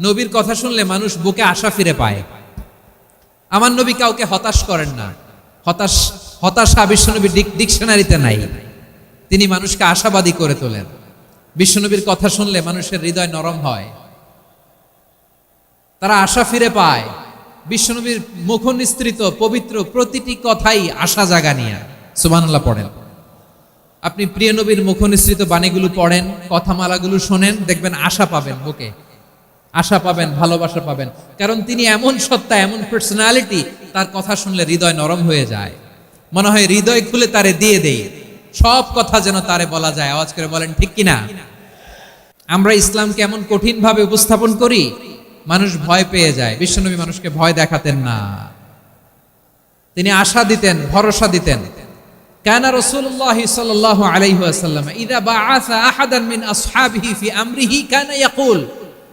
নবীর কথা শুনলে মানুষ বুকে আশা ফিরে পায়। আমার নবী কাউকে হতাশ করেন না। হতাশ, হতাশা বিশ্বনবী ডিকশনারিতে নাই। তিনি মানুষকে আশাবাদী করে তোলেন। বিশ্বনবীর কথা শুনলে মানুষের হৃদয় নরম হয়। তারা আশা ফিরে পায়। বিশ্বনবীর মুখ নিস্তৃত পবিত্র প্রতিটি কথাই আশা জাগা নিয়ে। সুবহানাল্লাহ পড়েন। আপনি প্রিয় নবীর মুখ নিঃসৃত বাণীগুলো পড়েন, কথামালাগুলো শোনেন, দেখবেন আশা পাবেন বুকে। আশা পাবেন, ভালোবাসা পাবেন। কারণ তিনি এমন সত্তা, এমন পার্সোনালিটি তার কথা শুনলে হৃদয় নরম হয়ে যায়। মনে হয় হৃদয় খুলে তারে দিয়ে দেই। সব কথা যেন তারে বলা যায়। আওয়াজ করে বলেন, ঠিক কিনা? আমরা ইসলামকে এমন কঠিনভাবে উপস্থাপন করি, মানুষ ভয় পেয়ে যায়। বিশ্বনবী মানুষকে ভয় দেখাতেন না। তিনি আশা দিতেন, ভরসা দিতেন। কানা রসুল্লাহ সাল্লাহ আলাইহাসাল্লাম ইদা বা আসা আহাদান মিন আসহাবিহি ফি আমরিহি কানা ইয়াকুল।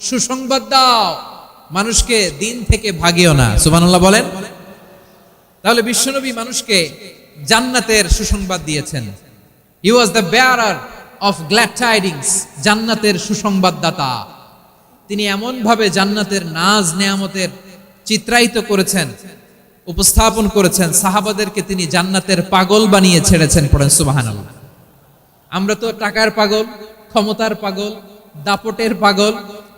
সুসংবাদ দাও। মানুষকে দিন থেকে ভাগিও না। সুবহানাল্লাহ বলেন। তাহলে বিশ্বনবী মানুষকে জান্নাতের সুসংবাদ দিয়েছেন। He was the bearer of glad tidings জান্নাতের সুসংবাদদাতা। তিনি এমনভাবে জান্নাতের নাজ নেয়ামতের চিত্রায়িত করেছেন, উপস্থাপন করেছেন, সাহাবাদেরকে তিনি জান্নাতের পাগল বানিয়ে ছেড়েছেন পড়েন সুবাহান আমরা তো টাকার পাগল, ক্ষমতার পাগল, দাপটের পাগল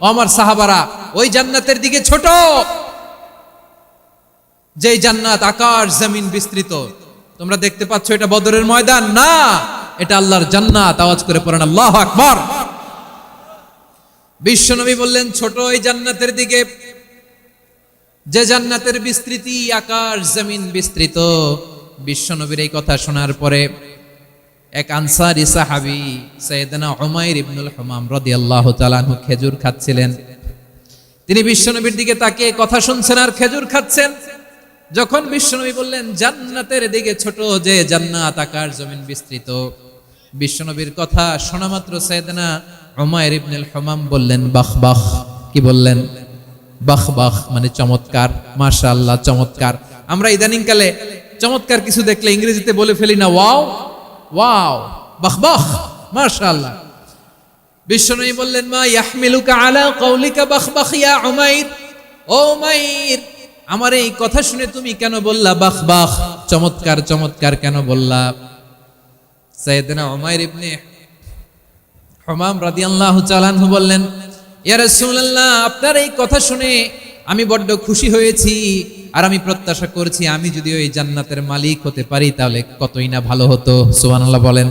আমার সাহাবারা, ওই জান্নাতের দিকে ছোট। যেই জান্নাত আকাশ, জমিন বিস্তৃত। তোমরা দেখতে পাচ্ছ এটা বদরের ময়দান। না, এটা আল্লাহর জান্নাত। আওয়াজ করে পড়েন, আল্লাহ আকবার। বিশ্বনবী বললেন, ছোট ওই জান্নাতের দিকে। যে জান্নাতের বিস্তৃতি আকাশ, জমিন বিস্তৃত। বিশ্বনবীর এই কথা শোনার পরে এক আনসারি সাহাবি সৈয়দনা উমাইর ইবনুল হুমাম রাদিয়াল্লাহু তাআলা আনহু খেজুর খাচ্ছিলেন। তিনি বিশ্বনবীর দিকে তাকে কথা শুনছেন আর খেজুর খাচ্ছেন। যখন বিশ্বনবী বললেন, জান্নাতের দিকে ছোট যে জান্নাত আকার জমিন বিস্তৃত। বিশ্বনবীর কথা শোনা মাত্র সৈয়দনা উমাইর ইবনুল হুমাম বললেন, বাহ বাহ। কি বললেন? বাহ বাহ মানে চমৎকার। মাশাআল্লাহ, চমৎকার। আমরা ইদানিং কালে চমৎকার কিছু দেখলে ইংরেজিতে বলে ফেলি না, ওয়াও। ওয়াও, বাহ বাহ, মাশাআল্লাহ। বিশ্বনবী বললেন, মা ইয়াহমিলুকা আলা কওলিকা বাহ বাহ, ইয়া উমাইর? ও উমাইর, আমার এই কথা শুনে তুমি কেন বললা বাহ বাহ, চমৎকার চমৎকার কেন বললা? সাইয়েদনা উমাইর ইবনে হুমাম রাদিয়াল্লাহু তাআলা বললেন, ইয়া রাসূলুল্লাহ, আপনার এই কথা শুনে আমি বড্ড খুশি হয়েছি আর আমি প্রত্যাশা করছি আমি যদি ওই জান্নাতের মালিক হতে পারি তাহলে কতই না ভালো হতো। সুবহানাল্লাহ বলেন।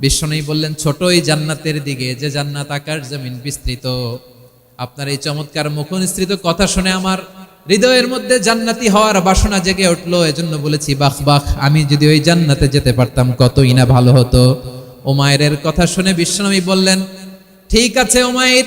বিশ্বনবী বললেন ছোট এই জান্নাতের দিকে, যে জান্নাত আকার জমিন বিস্তৃত। আপনার এই চমৎকার মুখনিস্তৃত কথা শুনে আমার হৃদয়ের মধ্যে জান্নাতি হওয়ার বাসনা জেগে উঠল। এজন্য বলেছি, বাহ বাহ, আমি যদি ওই জান্নাতে যেতে পারতাম, কতই না ভালো হতো। ওমায়ের কথা শুনে বিশ্বনবী বললেন, ঠিক আছে ওমায়ের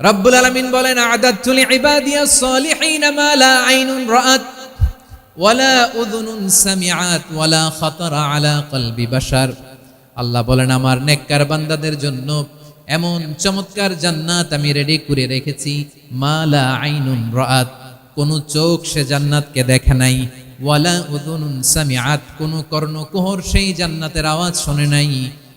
রব্বুল আলামিন বলেন আদাতু লিইবাদিয়াস সালিহিন মা লা আইনুন রাআত ওয়ালা উযুনুন সামিআত ওয়ালা খাতারা আলা কলবি বাশার। আল্লাহ বলেন, আমার নেককার বান্দাদের জন্য এমন চমৎকার জান্নাত আমি রেডি করে রেখেছি, মা লা আইনুন রাআত। কোন চোখ সে জান্নাতকে দেখে নাই, ওয়ালা উযুনুন সামিআত। কোন কর্ণকুহর সেই জান্নাতের আওয়াজ শোনে নাই।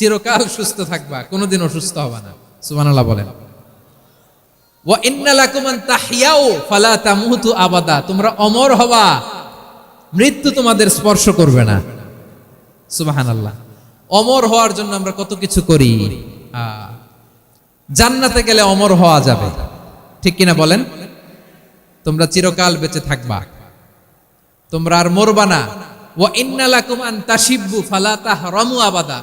চিরকাল সুস্থ থাকবা, কোনোদিন অসুস্থ হবা না। সুবহানাল্লাহ বলেন। আবাদা। তোমরা অমর হবা, মৃত্যু তোমাদের স্পর্শ করবে না। সুবহানাল্লাহ। অমর হওয়ার জন্য আমরা কত কিছু করি। জান্নাতে গেলে অমর হওয়া যাবে। ঠিক কিনা বলেন? তোমরা চিরকাল বেঁচে থাকবা। তোমরা আর মরবা না। ওয়া ইন্নালাকুম আন তাশিব্বু, ফালা তাহরামু আবাদা।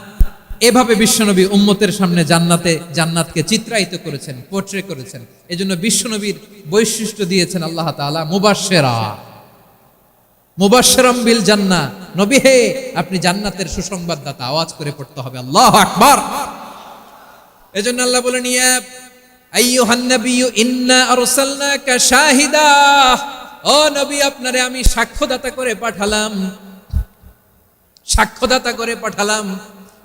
এভাবে বিশ্বনবী উম্মতের সামনে জান্নাতে, জান্নাতকে চিত্রায়িত করেছেন পোট্রে করেছেন। এজন্য বিশ্বনবীর বৈশিষ্ট্য দিয়েছেন আল্লাহ তাআলা মুবাশশেরা। মুবাশশিরাম বিল জান্না। নবী হে, আপনি জান্নাতের সুসংবাদদাতা, আওয়াজ করে পড়তে হবে। আল্লাহু আকবার। এজন্য আল্লাহ বলেন, ইয়া আইয়ুহান নাবিয়্যু, ইন্না শাহিদা। ও নবী, আপনারে আমি সাক্ষ্যদাতা করে পাঠালাম। সাক্ষ্যদাতা করে পাঠালাম।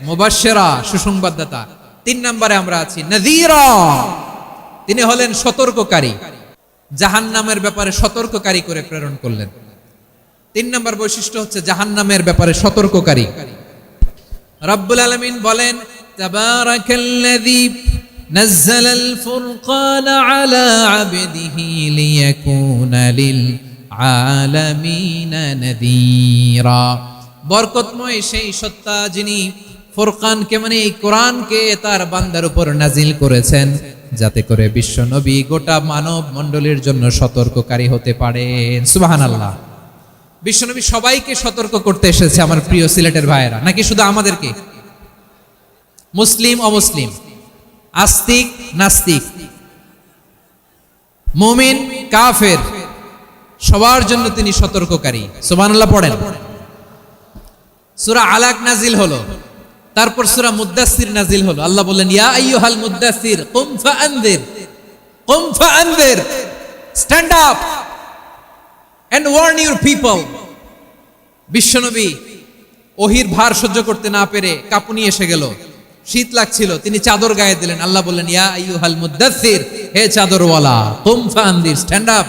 মুবাশশিরা সুসংবাদদাতা তিন নম্বরে আমরা আছি নাযীরা তিনি হলেন সতর্ককারী জাহান্নামের ব্যাপারে সতর্ককারী করে প্রেরণ করলেন তিন নম্বর বৈশিষ্ট্য হচ্ছে জাহান্নামের ব্যাপারে সতর্ককারী রব্বুল আলামিন বলেন তাবারাকাল্লাযী نزل الفرقان على عبده ليكون للعالمين نذيرا বরকতময় সেই সত্তা যিনি ফুরকানকে মানে এই কোরআনকে তার বান্দার উপর নাজিল করেছেন যাতে করে বিশ্ব নবী গোটা মানব মণ্ডলীর জন্য সতর্ককারী হতে পারেন। সুবহানাল্লাহ। বিশ্বনবী সবাইকে সতর্ক করতে এসেছে আমার প্রিয় সিলেটের ভাইয়েরা। নাকি শুধু আমাদেরকে? মুসলিম, অমুসলিম? আস্তিক, নাস্তিক? মুমিন, কাফের? সবার জন্য তিনি সতর্ককারী। সুবহানাল্লাহ পড়েন। সূরা আলাক নাজিল হলো। তারপর সূরা মুদ্দাসির নাজিল হলো। আল্লাহ বললেন, ইয়া ফাআনদির স্ট্যান্ড আপ ইউর পিপল। বিশ্বনবী ওহির ভার সহ্য করতে না পেরে কাপুনি এসে গেল। শীত লাগছিল, তিনি চাদর গায়ে দিলেন। আল্লাহ বললেন, ইয়া আইয়ুহাল হে চাদরওয়ালা, কুম ফাআনদির, স্ট্যান্ড আপ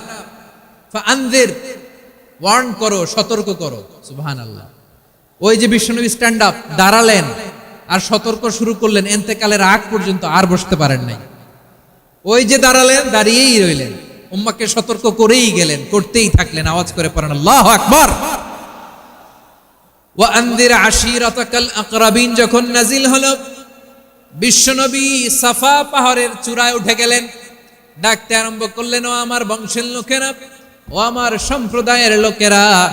ওয়ার্ন করো, সতর্ক করো। সুবহানাল্লাহ। ওই যে বিশ্বনবী স্ট্যান্ড আপ দাঁড়ালেন আর সতর্ক শুরু করলেন। এন্তেকালের আগ পর্যন্ত আর বসতে পারেন নাই। ওই যে দাঁড়ালেন, দাঁড়িয়েই রইলেন। উম্মাকে সতর্ক করেই গেলেন, করতেই থাকলেন, আওয়াজ করে পড়েন, আল্লাহ আকবার! ওয়া আনদির আশিরাতাকাল আকরাবিন, যখন নাজিল হলো বিশ্বনবী সাফা পাহাড়ের চূড়ায় উঠে গেলেন। ডাকতে আরম্ভ করলেন, ও আমার বংশের লোকেরা, ও আমার সম্প্রদায়ের লোকেরা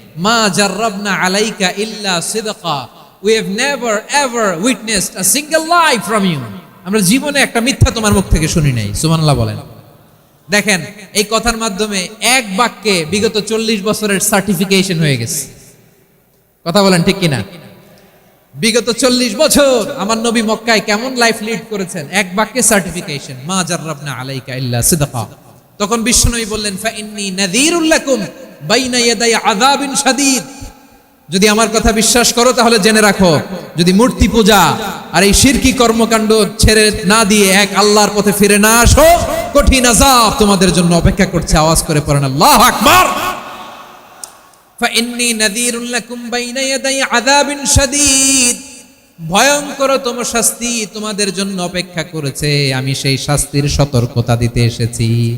মা জাররাবনা আলাইকা ইল্লা সিদকা we have never ever witnessed a single life from you আমরা জীবনে একটা মিথ্যা তোমার মুখ থেকে শুনি নাই, সুবহানাল্লাহ বলেন। দেখেন, এই কথার মাধ্যমে এক বাক্যে বিগত চল্লিশ বছরের সার্টিফিকেশন হয়ে গেছে। কথা বলেন ঠিক কিনা? বিগত চল্লিশ বছর আমার নবী মক্কায় কেমন লাইফ লিড করেছেন? এক বাক্যে সার্টিফিকেশন মা জাররাবনা আলাইকা ইল্লা সিদকা। তখন বিশ্বনবী বললেন ফাইন্নি নাযীরুল লাকুম। যদি আমার কথা বিশ্বাস করো, তাহলে জেনে রাখো, যদি মূর্তি পূজা আর এই শিরকি কর্মকাণ্ড ছেড়ে না দিয়ে এক আল্লাহর পথে ফিরে না আসো, কঠিন আযাব তোমাদের জন্য অপেক্ষা করছে। আওয়াজ করে পড়েন, আল্লাহু আকবার! ফাইন্নি নাযীরুল লাকুম বাইনা ইয়াদাই আযাবিন শাদীদ। ভয়ঙ্কর তম শাস্তি তোমাদের জন্য অপেক্ষা করেছে। আমি সেই শাস্তির সতর্কতা দিতে এসেছি।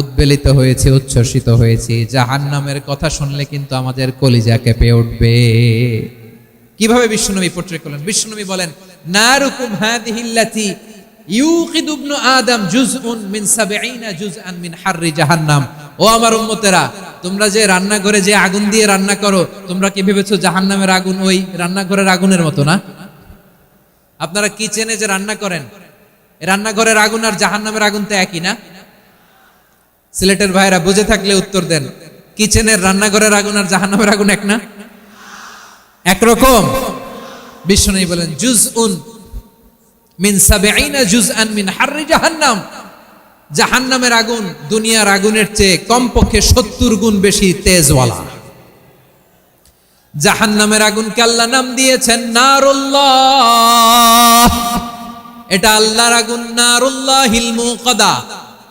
উদ্বেলিত হয়েছে, উচ্ছ্বসিত হয়েছি। জাহান্নামের কথা শুনলে কিন্তু আমাদের কলিজা কেঁপে উঠবে। কীভাবে বিশ্বনবী পোট্রে করলেন? বিশ্বনবী বলেন না নারুকুম হাদিহিল্লাতি ইউকিদু ইবনু আদম জুজউন মিন সাবঈনা জুজআন মিন হাররি জাহান্নাম। ও আমার উম্মতেরা, তোমরা যে রান্নাঘরে যে আগুন দিয়ে রান্না করো, তোমরা কি ভেবেছো জাহান্নামের আগুন ওই রান্নাঘরের আগুনের মতো না? আপনারা কিচেনে যে রান্না করেন? রান্নাঘরের আগুন আর জাহান্নামের আগুন তো একই না? সিলেটের ভাইরা বুঝে থাকলে উত্তর দেন। কিচেনের রান্নাঘরের আগুন আর জাহান্নামের আগুন এক না? একরকম। বিষ্ণু বলেন জুজ উন মিন জুজ আন মিন জাহান্নাম। জাহান্নামের আগুন দুনিয়ার আগুনের চেয়ে কমপক্ষে সত্তর গুণ বেশি তেজওয়ালা। জাহান্নামের আগুনকে আল্লাহ নাম দিয়েছেন নারুল্লাহ। এটা আল্লাহর আগুন, নারুল্লাহিল মুকাদা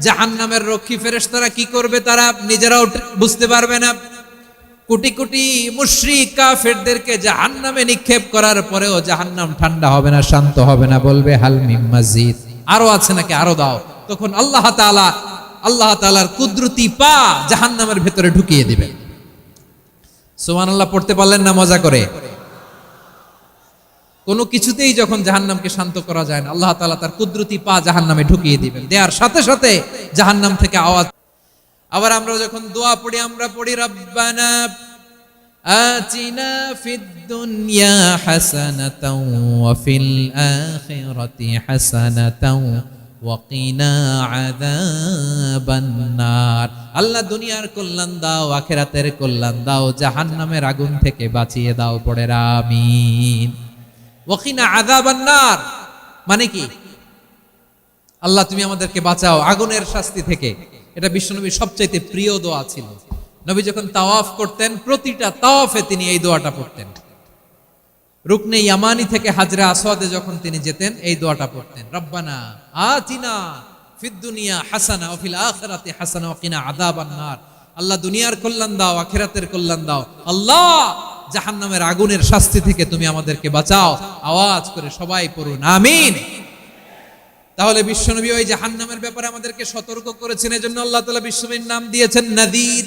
জাহান্নামের রক্ষী ফেরেশতারা কি করবে তারা নিজেরাও বুঝতে পারবে না। কোটি কোটি মুশরিক কাফেরদেরকে জাহান্নামে নিক্ষেপ করার পরেও জাহান্নাম ঠান্ডা হবে না, শান্ত হবে না, বলবে হালমিম মাজিদ। আরও আছে নাকি? আরও দাও। তখন আল্লাহ তাআলা, আল্লাহ তাআলার কুদরতি পা জাহান্নামের ভেতরে ঢুকিয়ে দিবে। দিবেন সুবহানাল্লাহ, পড়তে পারলেন না মজা করে? কোনো কিছুতেই যখন জাহান্নামকে শান্ত করা যায় না, আল্লাহ তাআলা তার কুদরতি পা জাহান্নামে ঢুকিয়ে দিবেন। দেওয়ার সাথে সাথে জাহান্নাম থেকে আওয়াজ আবার আমরা যখন দোয়া পড়ি, আমরা পড়ি, রব্বানা দুনিয়া আল্লাহ দুনিয়ার কল্যাণ দাও, আখিরাতের কল্যাণ দাও, জাহান্নামের আগুন থেকে বাঁচিয়ে দাও পড়ে আমিন। ওয়াকিনা আযাবান নার মানে কি? আল্লাহ, তুমি আমাদেরকে বাঁচাও। আগুনের শাস্তি থেকে। এটা বিশ্বনবীর সবচাইতে প্রিয় দোয়া ছিল। নবী যখন তাওয়াফ করতেন, প্রতিটা তাওয়াফে তিনি এই দোয়াটা পড়তেন। রুকনে ইয়ামানি থেকে হাজরা আসওয়াদে যখন তিনি যেতেন, এই দোয়াটা পড়তেন। রব্বানা আতিনা ফিদ দুনিয়া হাসানা ওয়া ফিল আখিরাতি হাসানা ওয়া কিনা আযাবান নার আল্লাহ, দুনিয়ার কল্যাণ দাও, আখিরাতের কল্যাণ দাও। আল্লাহ জাহান্নামের আগুনের শাস্তি থেকে তুমি আমাদেরকে বাঁচাও। আওয়াজ করে সবাই পড়ুন, আমিন। তাহলে বিশ্বনবী ওই জাহান্নামের ব্যাপারে আমাদেরকে সতর্ক করেছেন, এজন্য আল্লাহ তাআলা বিশ্বনবীর নাম দিয়েছেন নাদির,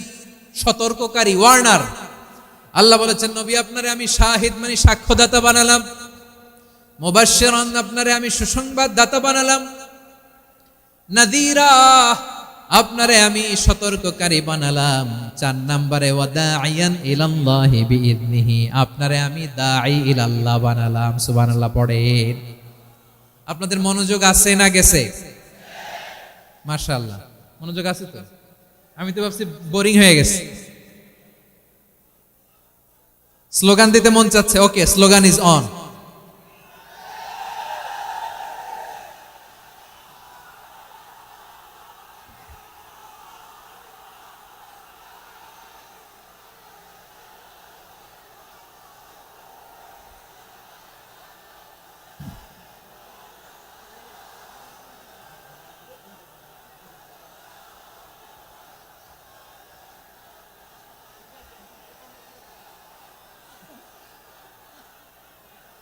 সতর্ককারী, ওয়ার্নার। আল্লাহ বলেছেন, নবী, আপনারে আমি শাহিদ মানে সাক্ষ্যদাতা বানালাম। মুবাশশিরান, আপনারে আমি সুসংবাদ দাতা বানালাম। নাদিরা আপনারে আমি সতর্ককারী বানালাম। চার নম্বরে আপনারে আমি বানালাম। সুবহানাল্লাহ, পড়েন। আপনাদের মনোযোগ আছে না গেছে? মাশাআল্লাহ। মনোযোগ আছে তো? আমি তো ভাবছি বোরিং হয়ে গেছে। স্লোগান দিতে মন চাচ্ছে। ওকে, স্লোগান ইজ অন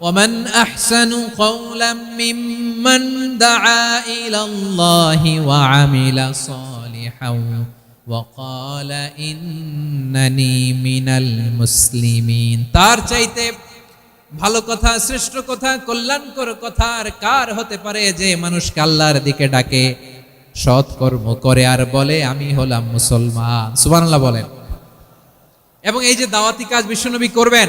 ومن أحسن قولا ممن دعا إلى الله وعمل صالحا وقال إنني من المسلمين তার চাইতে ভালো কথা শ্রেষ্ঠ কথা কল্যাণকর কথা আর কার হতে পারে যে মানুষকে আল্লাহর দিকে ডাকে সৎ কর্ম করে আর বলে আমি হলাম মুসলমান সুবহানাল্লাহ বলেন এবং এই যে দাওয়াতি কাজ বিশ্বনবী করবেন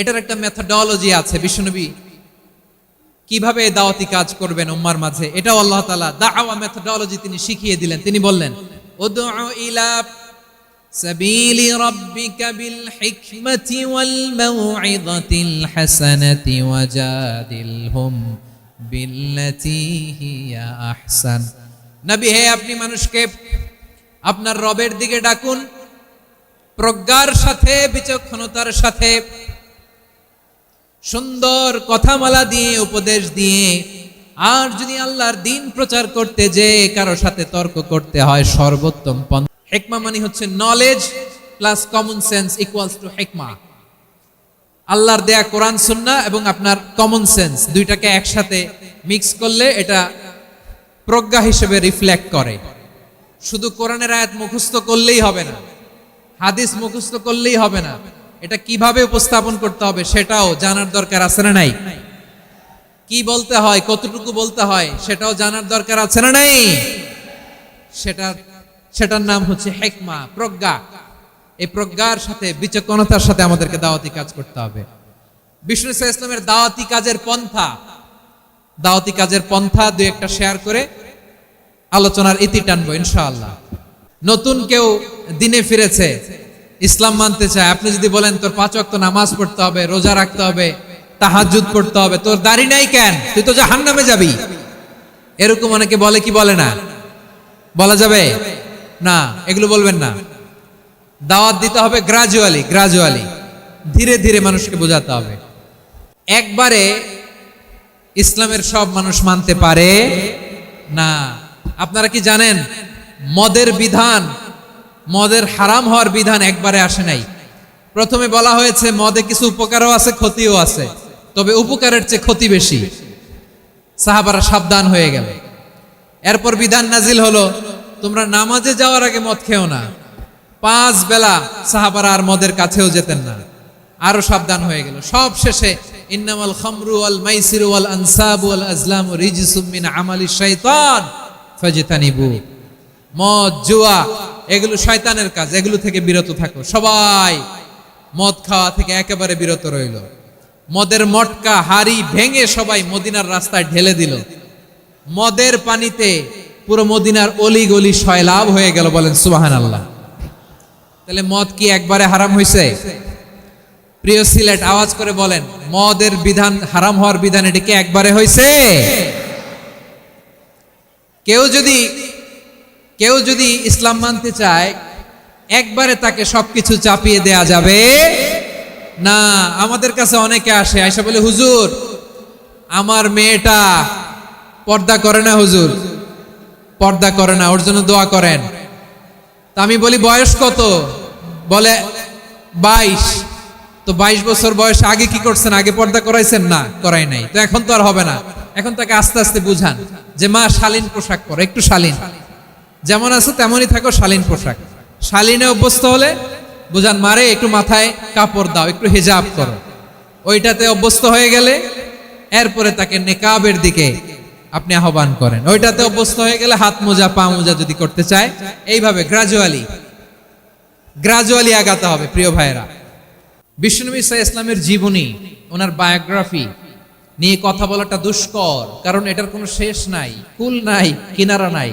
এটার একটা মেথডোলজি আছে, বিশ্বনবী। কীভাবে দাওয়াতি কাজ করবেন উম্মার মাঝে? এটাও আল্লাহ তাআলা দাওয়া মেথডোলজি তিনি শিখিয়ে দিলেন। তিনি বললেন ইলা বিল হিকমাতি ওয়াল মাউইযাতিল হাসানাতি ওয়াজাদিলহুম বিল্লাতি হিয়া আহসান। নবী, হে আপনি মানুষকে, আপনার রবের দিকে ডাকুন। প্রজ্ঞার সাথে, বিচক্ষণতার সাথে সুন্দর কথামালা দিয়ে, উপদেশ দিয়ে, আর যদি আল্লাহর দিন প্রচার করতে যে কারও সাথে তর্ক করতে হয়, সর্বোত্তম পন্থা। হেকমা মানে হচ্ছে knowledge plus common sense equals to হেকমা। আল্লাহর দেয়া কোরআন, সুন্না এবং আপনার কমন সেন্স দুইটাকে একসাথে মিক্স করলে এটা প্রজ্ঞা হিসেবে রিফ্লেক্ট করে। শুধু কোরআনের আয়াত মুখস্থ করলেই হবে না, হাদিস মুখস্থ করলেই হবে না। এটা কীভাবে উপস্থাপন করতে হবে সেটাও জানার দরকার আছে না নাই? কি বলতে হয়, কতটুকু বলতে হয়, সেটাও জানার দরকার আছে না নাই? সেটা, সেটার নাম হচ্ছে হেকমা, প্রজ্ঞা। এই প্রজ্ঞার সাথে, বিচক্ষণতার সাথে আমাদেরকে দাওয়াতি কাজ করতে হবে। বিষ্ণু ইসলাম ইসলামের দাওয়াতি কাজের পন্থা। দাওয়াতি কাজের পন্থা দুই একটা শেয়ার করে আলোচনার ইতি টানবো, ইনশাআল্লাহ। নতুন কেউ দিনে ফিরেছে ইসলাম মানতে চায়। আপনি যদি বলেন, তোর পাঁচ ওয়াক্ত নামাজ পড়তে হবে, রোজা রাখতে হবে, তাহাজ্জুদ পড়তে হবে, তোর দাড়ি নাই কেন? তুই তো জাহান্নামে যাবি। এরকম অনেকে বলে কি বলে না? বলা যাবে? না, এগুলো বলবেন না। দাওয়াত দিতে হবে গ্রাজুয়ালি গ্রাজুয়ালি ধীরে ধীরে মানুষকে বোঝাতে হবে। একবারে ইসলামের সব মানুষ মানতে পারে না। আপনারা কি জানেন, মদের বিধান মদের হারাম হওয়ার বিধান একবারে আসে নাই। প্রথমে বলা হয়েছে, মদে কিছু উপকারও আছে, ক্ষতিও আছে। তবে উপকারের চেয়ে ক্ষতি বেশি। সাহাবারা সাবধান হয়ে গেল। এরপর বিধান নাজিল হলো, তোমরা নামাজে যাওয়ার আগে মদ খেও না। পাঁচ বেলা সাহাবারা আর মদের কাছেও যেতেন না। আরও সাবধান হয়ে গেল। সব শেষে, ইন্নামাল খামরু ওয়াল মাইসিরু ওয়াল আনসাবু ওয়াল আজলামু রিজসুম আমালি মদ, জুয়া এগুলো শয়তানের কাজ, এগুলো থেকে বিরত থাকো। সবাই মদ খাওয়া থেকে একেবারে বিরত রইল। মদের মটকা, হাড়ি ভেঙে সবাই মদিনার রাস্তায় ঢেলে দিল। মদের পানিতে পুরো মদিনার অলি গলি সয়লাভ হয়ে গেল বলেন সুবাহান আল্লাহ তাহলে মদ কি একবারে হারাম হয়েছে প্রিয় সিলেট, আওয়াজ করে বলেন, মদের বিধান হারাম হওয়ার বিধান এটি কি একবারে হয়েছে কেউ যদি কেউ যদি ইসলাম মানতে চায়, একবারে তাকে সবকিছু চাপিয়ে দেয়া যাবে। না, আমাদের কাছে অনেকে আসে, আয়সা বলে, হুজুর, আমার মেয়েটা পর্দা করে না হুজুর, পর্দা করে না, ওর জন্য দোয়া করেন। তা আমি বলি, বয়স কত? বলে, বাইশ। তো বাইশ বছর বয়স, আগে কি করছেন? আগে পর্দা করাইছেন? না, করাই নাই। তো এখন তো আর হবে না। এখন তাকে আস্তে আস্তে বুঝান যে, মা, শালীন পোশাক পরে, একটু শালীন। যেমন আছে তেমনই থাকো, শালীন পোশাক। শালীনে অভ্যস্ত হলে বুঝান, মারে, একটু মাথায় কাপড় দাও, একটু হিজাব করো। ওইটাতে অভ্যস্ত হয়ে গেলে এরপরে তাকে নেকাবের দিকে আপনি আহ্বান করেন। ওইটাতে অভ্যস্ত হয়ে গেলে হাত মোজা, পা মোজা যদি করতে চায়, এইভাবে গ্রাজুয়ালি গ্রাজুয়ালি আগাতে হবে, প্রিয় ভাইয়েরা। বিষ্ণুনবী ইসা ইসলামের জীবনী, ওনার বায়োগ্রাফি নিয়ে কথা বলাটা দুষ্কর, কারণ এটার কোনো শেষ নাই, কুল নাই, কিনারা নাই।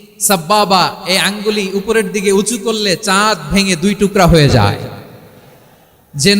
সাব্বাবা এই আঙ্গুলি উপরের দিকে উঁচু করলে চাঁদ ভেঙে দুই টুকরা হয়ে যায়। যে